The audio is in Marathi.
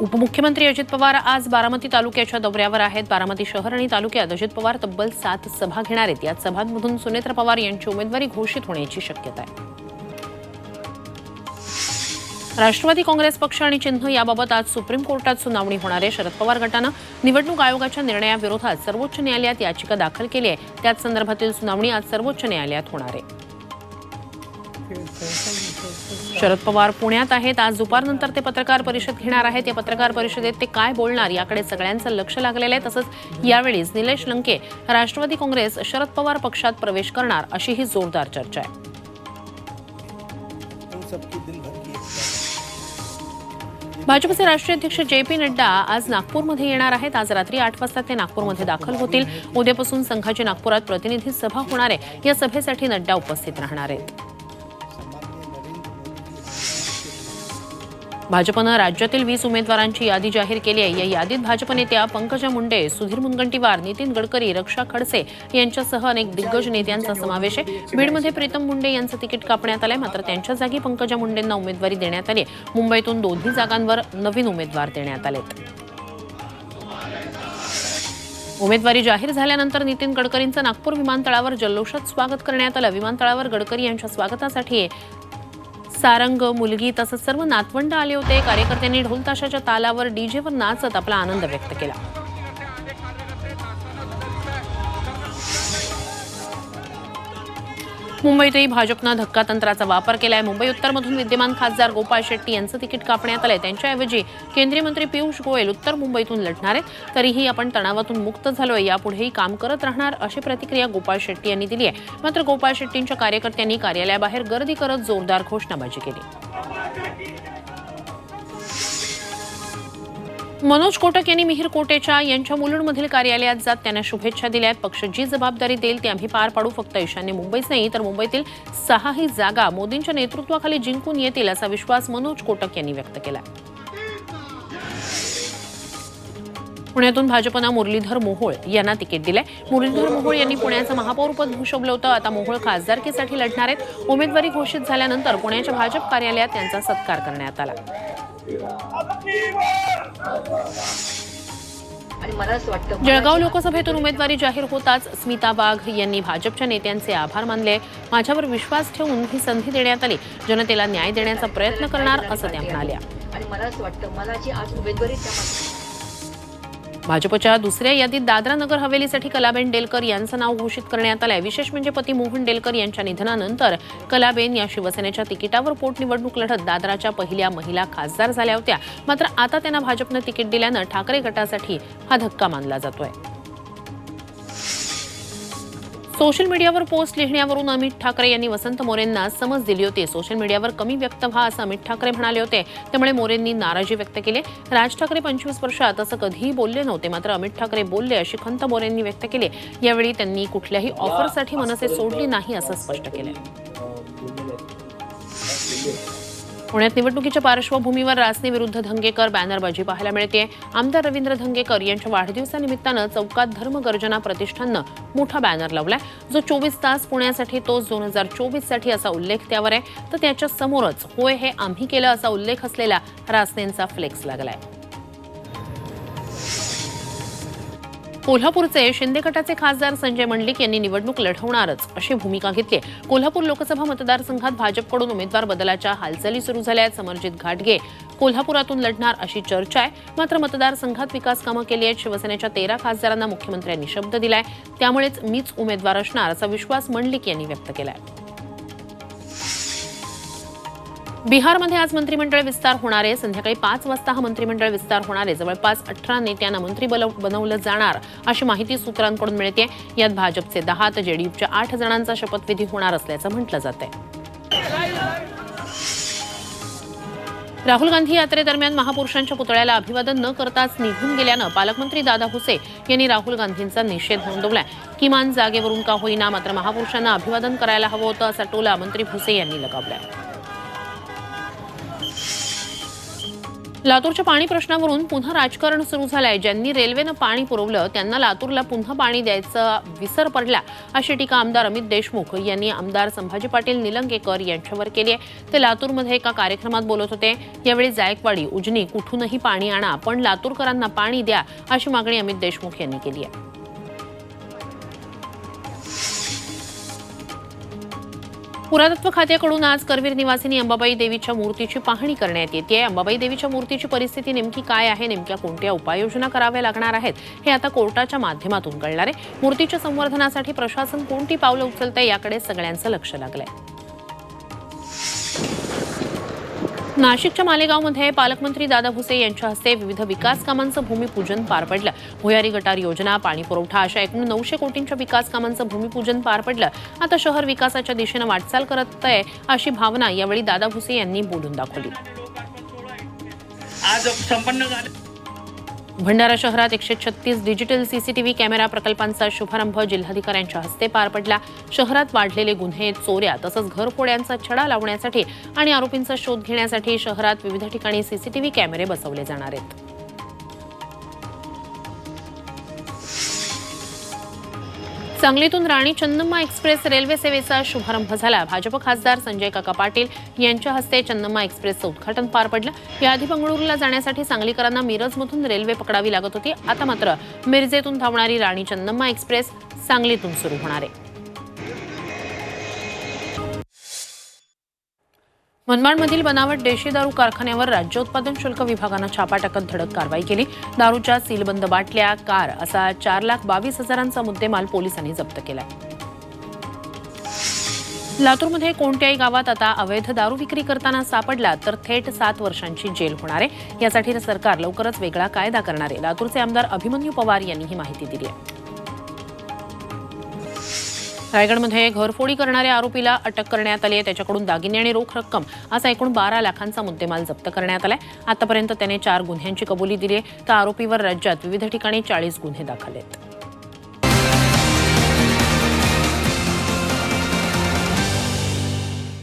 उपमुख्यमंत्री अजित पवार आज बारामती तालुक्याच्या दौऱ्यावर आहेत. बारामती शहर आणि तालुक्यात अजित पवार तब्बल सात सभा घेणार आहेत. या सभांमधून सुनेत्र पवार यांची उमेदवारी घोषित होण्याची शक्यता आहे. राष्ट्रवादी काँग्रेस पक्ष आणि चिन्ह याबाबत आज सुप्रीम कोर्टात सुनावणी होणार आहे. शरद पवार गटानं निवडणूक आयोगाच्या निर्णयाविरोधात सर्वोच्च न्यायालयात याचिका दाखल केली आहे. त्याच संदर्भातील सुनावणी आज सर्वोच्च न्यायालयात होणार आहे. शरद पवार पुण्यात आहेत. आज दुपारनंतर ते पत्रकार परिषद घेणार आहेत. या पत्रकार परिषदेत ते काय बोलणार याकडे सगळ्यांचं लक्ष लागलेलं आहे. तसंच यावेळीच निलेश लंके राष्ट्रवादी काँग्रेस शरद पवार पक्षात प्रवेश करणार अशी ही जोरदार चर्चा आहे. भाजपचे राष्ट्रीय अध्यक्ष जे पी नड्डा आज नागपूरमध्ये येणार आहेत. आज रात्री आठ वाजता ते नागपूरमध्ये दाखल होतील. उद्यापासून संघाची नागपुरात प्रतिनिधी सभा होणार आहे. या सभेसाठी नड्डा उपस्थित राहणार आहेत. भाजपनं राज्यातील वीस उमेदवारांची यादी जाहीर केली आहे. या यादीत भाजप नेत्या पंकजा मुंडे सुधीर मुनगंटीवार नितीन गडकरी रक्षा खडसे यांच्यासह अनेक दिग्गज नेत्यांचा समावेश आहे. बीडमध्ये प्रीतम मुंडे यांचं तिकीट कापण्यात आलंय. मात्र त्यांच्या जागी पंकजा मुंडेंना उमेदवारी देण्यात आली मुंबईतून दोन्ही जागांवर नवीन उमेदवार देण्यात आलेत. उमेदवारी जाहीर झाल्यानंतर नितीन गडकरींचं नागपूर विमानतळावर जल्लोषात स्वागत करण्यात आलं. विमानतळावर गडकरी यांच्या स्वागतासाठी सारंग मुलगी तसंच सर्व नातवंड आले होते. कार्यकर्त्यांनी ढोलताशाच्या तालावर डीजेवर नाचत आपला आनंद व्यक्त केला. मुंबईतही भाजपनं धक्का तंत्राचा वापर केलाय. मुंबई उत्तरमधून विद्यमान खासदार गोपाळ शेट्टी यांचं तिकीट कापण्यात आलंय. त्यांच्याऐवजी केंद्रीय मंत्री पियुष गोयल उत्तर मुंबईतून लढणार आहेत. तरीही आपण तणावातून मुक्त झालोय. यापुढेही काम करत राहणार अशी प्रतिक्रिया गोपाळ शेट्टी यांनी दिली आहे. मात्र गोपाळ शेट्टींच्या कार्यकर्त्यांनी कार्यालयाबाहेर गर्दी करत जोरदार घोषणाबाजी केली. मनोज कोटक यांनी मिहीर कोटेच्या यांच्या मुलुंडमधील कार्यालयात जात त्यांना शुभेच्छा दिल्यात पक्ष जी जबाबदारी देईल ती आम्ही पार पाडू. फक्त ईशान्य मुंबईच नाही तर मुंबईतील सहाही जागा मोदींच्या नेतृत्वाखाली जिंकून येतील असा विश्वास मनोज कोटक यांनी व्यक्त केला पुण्यातून भाजपनं मुरलीधर मोहोळ यांना तिकीट दिलंय. मुरलीधर मोहोळ यांनी पुण्याचं महापौरपद भूषवलं होतं. आता मोहोळ खासदारकीसाठी लढणार आहेत. उमेदवारी घोषित झाल्यानंतर पुण्याच्या भाजप कार्यालयात त्यांचा सत्कार करण्यात आला. जळगाव लोकसभेतून उमेदवारी जाहीर होताच स्मिता वाघ यांनी भाजपच्या नेत्यांचे आभार मानले. माझ्यावर विश्वास ठेवून ही संधी देण्यात आली. जनतेला न्याय देण्याचा प्रयत्न करणार असं त्या म्हणाल्या. आणि मला असं वाटतं मला जी आज उमेदवारी भाजपच्या दुसऱ्या यादीत दादरा नगर हवेलीसाठी कलाबेन डेलकर यांचं नाव घोषित करण्यात आलंय. विशेष म्हणजे पती मोहन डेलकर यांच्या निधनानंतर कलाबेन या शिवसेनेच्या तिकिटावर पोटनिवडणूक लढत दादराच्या पहिल्या महिला खासदार झाल्या होत्या. मात्र आता त्यांना भाजपनं तिकीट दिल्यानं ठाकरे गटासाठी हा धक्का मानला जातोय. सोशल मीडियावर पोस्ट लिहिण्यावरून अमित ठाकरे यांनी वसंत मोरेंना समज दिली होती सोशल मीडियावर कमी व्यक्त व्हा असं अमित ठाकरे म्हणाले होते त्यामुळे मोरेंनी नाराजी व्यक्त केली राज ठाकरे पंचवीस वर्षात असं कधीही बोलले नव्हते मात्र अमित ठाकरे बोलले अशी खंत मोरेंनी व्यक्त केली यावेळी त्यांनी कुठल्याही ऑफरसाठी मनसे सोडली नाही असं स्पष्ट केलं पुण्यात निवडणुकीच्या पार्श्वभूमीवर रासने विरुद्ध धंगेकर बॅनरबाजी पाहायला मिळते आमदार रवींद्र धंगेकर यांच्या वाढदिवसानिमित्तानं चौकात धर्मगर्जना प्रतिष्ठाननं मोठा बॅनर लावलाय. जो चोवीस तास पुण्यासाठी तोच दोन हजार चोवीससाठी असा उल्लेख त्यावर आहे. तर त्याच्या समोरच होय हे आम्ही केलं असा उल्लेख असलेला रासनेंचा फ्लेक्स लागलाय. कोल्हापूरचे शिंदे गटाचे खासदार संजय मंडलिक यांनी निवडणूक लढवणारच अशी भूमिका घेतली आहे. कोल्हापूर लोकसभा मतदारसंघात भाजपकडून उमेदवार बदलाच्या हालचाली सुरू झाल्या आहेत. समरजित घाटगे कोल्हापुरातून लढणार अशी चर्चा आहे. मात्र मतदारसंघात विकास कामं केली आहेत. शिवसेनेच्या तेरा खासदारांना मुख्यमंत्र्यांनी शब्द दिलाय. त्यामुळेच मीच उमेदवार असणार असा विश्वास मंडलिक यांनी व्यक्त केला आहे बिहारमध्ये आज मंत्रिमंडळ विस्तार होणार आहे. संध्याकाळी पाच वाजता हा मंत्रिमंडळ विस्तार होणार आहे. जवळपास अठरा नेत्यांना मंत्री बनवलं जाणार अशी माहिती सूत्रांकडून मिळते. यात भाजपचे दहा तर जेडीयूच्या आठ जणांचा शपथविधी होणार असल्याचं म्हटलं जात राहुल गांधी यात्रेदरम्यान महापुरुषांच्या पुतळ्याला अभिवादन न करताच निघून गेल्यानं पालकमंत्री दादा भुसे यांनी राहुल गांधींचा निषेध नोंदवलाय. किमान जागेवरून का होईना मात्र महापुरुषांना अभिवादन करायला हवं होतं असा टोला मंत्री भुसे यांनी लगावलाय. लातूरच्या पाणी प्रश्नावरून पुन्हा राजकारण सुरू झालंय. ज्यांनी रेल्वेनं पाणी पुरवलं त्यांना लातूरला पुन्हा पाणी द्यायचा विसर पडला अशी टीका आमदार अमित देशमुख यांनी आमदार संभाजी पाटील निलंगेकर यांच्यावर केली आहे. ते लातूरमध्ये एका कार्यक्रमात बोलत होते यावेळी जायकवाडी उजनी कुठूनही पाणी आणा पण लातूरकरांना पाणी द्या अशी मागणी अमित देशमुख यांनी केली आहे. पुरातत्व खात्याकडून आज करवीर निवासिनी अंबाबाई देवीच्या मूर्तीची पाहणी करण्यात येते. अंबाबाई देवीच्या मूर्तीची परिस्थिती नेमकी काय आहे? नेमक्या कोणत्या उपाययोजना कराव्या लागणार आहेत? हे आता कोर्टाच्या माध्यमातून कळणार आहे. मूर्तीच्या संवर्धनासाठी प्रशासन कोणती पावलं उचलतंय याकडे सगळ्यांचं लक्ष लागलंय. नाशिकच्या मालेगावमध्ये पालकमंत्री दादा भुसे यांच्या हस्ते विविध विकास कामांचं भूमिपूजन पार पडलं. भुयारी गटार योजना पाणी पुरवठा अशा एकूण नऊशे कोटींच्या विकास कामांचं भूमिपूजन पार पडलं. आता शहर विकासाच्या दिशेनं वाटचाल करत आहे अशी भावना यावेळी दादा भुसे यांनी बोलून दाखवली. आज संपन्न झाले. भंडारा शहरात एकशे छत्तीस डिजिटल सीसीटीव्ही कॅमेरा प्रकल्पांचा शुभारंभ जिल्हाधिकाऱ्यांच्या हस्ते पार पडला. शहरात वाढलेले गुन्हे चोऱ्या तसंच घरफोड्यांचा छडा लावण्यासाठी आणि आरोपींचा शोध घेण्यासाठी शहरात विविध ठिकाणी सीसीटीव्ही कॅमेरे बसवले जाणार आहेत. सांगलीतून राणी चंदम्मा एक्सप्रेस रेल्वे सेवेचा शुभारंभ झाला. भाजप खासदार संजय काका पाटील यांच्या हस्ते चंदम्मा एक्सप्रेसचं उद्घाटन पार पडलं. याआधी बंगळुरूला जाण्यासाठी सांगलीकरांना मिरजमधून रेल्वे पकडावी लागत होती. आता मात्र मिरजेतून धावणारी राणी चंदम्मा एक्सप्रेस सांगलीतून सुरू होणार आहे. मनमाडमधील बनावट देशी दारू कारखान्यावर राज्य उत्पादन शुल्क विभागानं छापा टाकत धडक कारवाई केली. दारूच्या सीलबंद बाटल्या कार असा चार लाख बावीस हजारांचा मुद्देमाल पोलिसांनी जप्त केला लातूरमध्ये कोणत्याही गावात आता अवैध दारू विक्री करताना सापडला तर थेट सात वर्षांची जेल होणार आहे. यासाठी सरकार लवकरच वेगळा कायदा करणार आहे. लातूरचे आमदार अभिमन्यू पवार यांनी ही माहिती दिली आहे. रायगडमध्ये घरफोडी करणाऱ्या आरोपीला अटक करण्यात आली आहे. त्याच्याकडून दागिने आणि रोख रक्कम असा एकूण बारा लाखांचा मुद्देमाल जप्त करण्यात आलाय. आतापर्यंत त्याने चार गुन्ह्यांची कबुली दिली आहे. तर आरोपीवर राज्यात विविध ठिकाणी चाळीस गुन्हे दाखल आहेत.